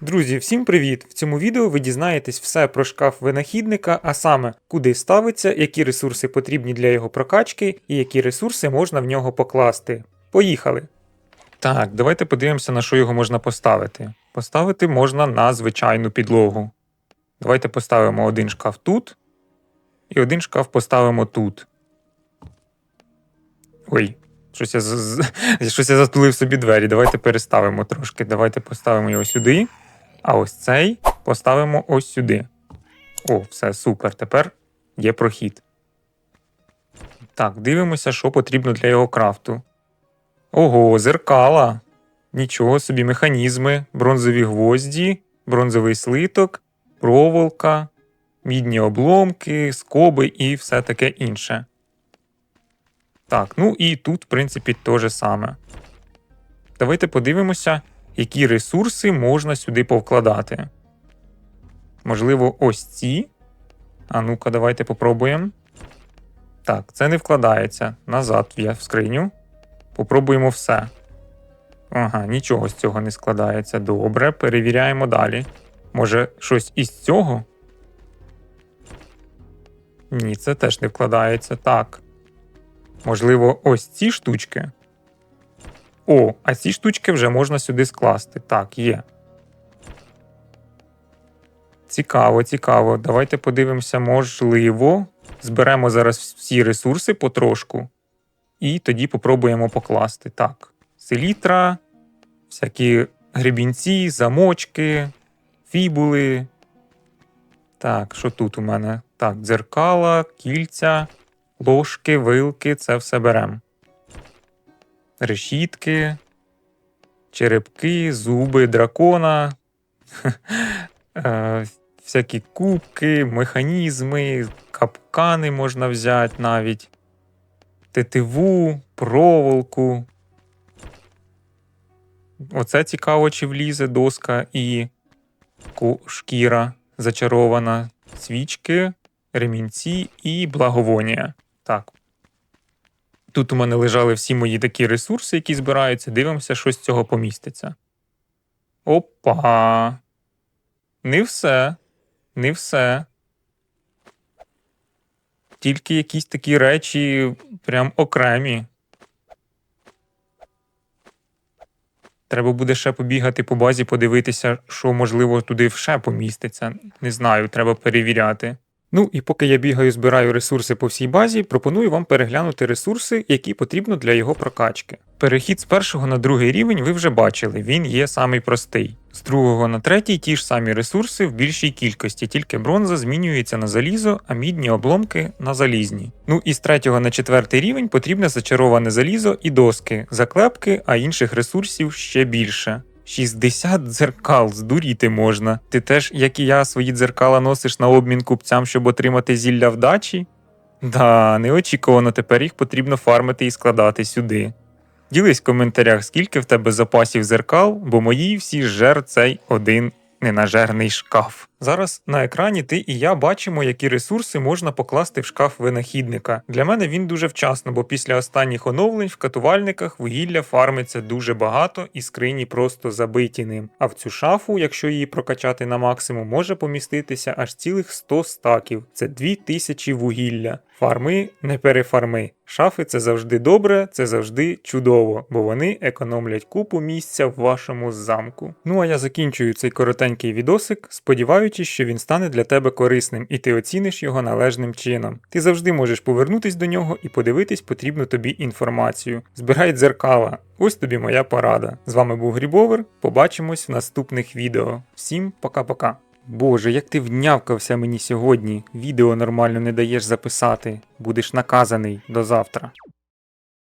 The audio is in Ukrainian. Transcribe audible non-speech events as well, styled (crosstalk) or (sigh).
Друзі, всім привіт! В цьому відео ви дізнаєтесь все про шкаф винахідника, а саме куди ставиться, які ресурси потрібні для його прокачки і які ресурси можна в нього покласти. Поїхали! Так, давайте подивимося, на що його можна поставити. Поставити можна на звичайну підлогу. Давайте поставимо один шкаф тут, і один шкаф поставимо тут. Ой, щось я, (laughs) щось я затулив собі двері. Давайте переставимо трошки. Давайте поставимо його сюди. А ось цей поставимо ось сюди. О, все, супер. Тепер є прохід. Так, дивимося, що потрібно для його крафту. Ого, зеркала. Нічого собі, механізми, бронзові гвозді, бронзовий слиток, проволока, мідні обломки, скоби і все таке інше. Так, ну і тут, в принципі, те же саме. Давайте подивимося, які ресурси можна сюди повкладати. Можливо, ось ці. А ну-ка, давайте попробуємо. Так, це не вкладається. Назад я в скриню. Попробуємо все. Ага, нічого з цього не складається. Добре, перевіряємо далі. Може, щось із цього? Ні, це теж не вкладається. Так. Можливо, ось ці штучки. О, а ці штучки вже можна сюди скласти. Так, є. Цікаво, цікаво. Давайте подивимося, можливо. Зберемо зараз всі ресурси потрошку. І тоді попробуємо покласти. Так. Селітра, всякі гребінці, замочки, фібули. Так, що тут у мене? Так, дзеркала, кільця, ложки, вилки це все беремо решітки, черепки, зуби дракона, (laughs) е, всякі кубки, механізми, капкани можна взяти навіть, тетиву, проволоку. Оце цікаво, чи влізе доска і шкіра зачарована, свічки, ремінці і благовонія. Так, Тут у мене лежали всі мої такі ресурси, які збираються. Дивимося, що з цього поміститься. Опа. Не все. Не все. Тільки якісь такі речі прям окремі. Треба буде ще побігати по базі, подивитися, що можливо туди ще поміститься. Не знаю, треба перевіряти. Ну і поки я бігаю, збираю ресурси по всій базі, пропоную вам переглянути ресурси, які потрібно для його прокачки. Перехід з першого на другий рівень ви вже бачили, він є самий простий. З другого на третій ті ж самі ресурси в більшій кількості, тільки бронза змінюється на залізо, а мідні обломки на залізні. Ну і з третього на четвертий рівень потрібне зачароване залізо і доски, заклепки, а інших ресурсів ще більше. 60 дзеркал, здуріти можна. Ти теж, як і я, свої дзеркала носиш на обмін купцям, щоб отримати зілля вдачі? Да, неочікувано тепер їх потрібно фармити і складати сюди. Ділись в коментарях, скільки в тебе запасів зеркал, бо мої всі жер цей один ненажерний шкаф. Зараз на екрані ти і я бачимо, які ресурси можна покласти в шкаф винахідника. Для мене він дуже вчасно, бо після останніх оновлень в катувальниках вугілля фармиться дуже багато і скрині просто забиті ним. А в цю шафу, якщо її прокачати на максимум, може поміститися аж цілих 100 стаків. Це 2000 вугілля. Фарми не перефарми. Шафи це завжди добре, це завжди чудово, бо вони економлять купу місця в вашому замку. Ну а я закінчую цей коротенький відосик, сподіваючись, що він стане для тебе корисним і ти оціниш його належним чином. Ти завжди можеш повернутись до нього і подивитись потрібну тобі інформацію. Збирай дзеркала. Ось тобі моя порада. З вами був Грібовер. Побачимось в наступних відео. Всім пока-пока. Боже, як ти внявкався мені сьогодні. Відео нормально не даєш записати. Будеш наказаний до завтра.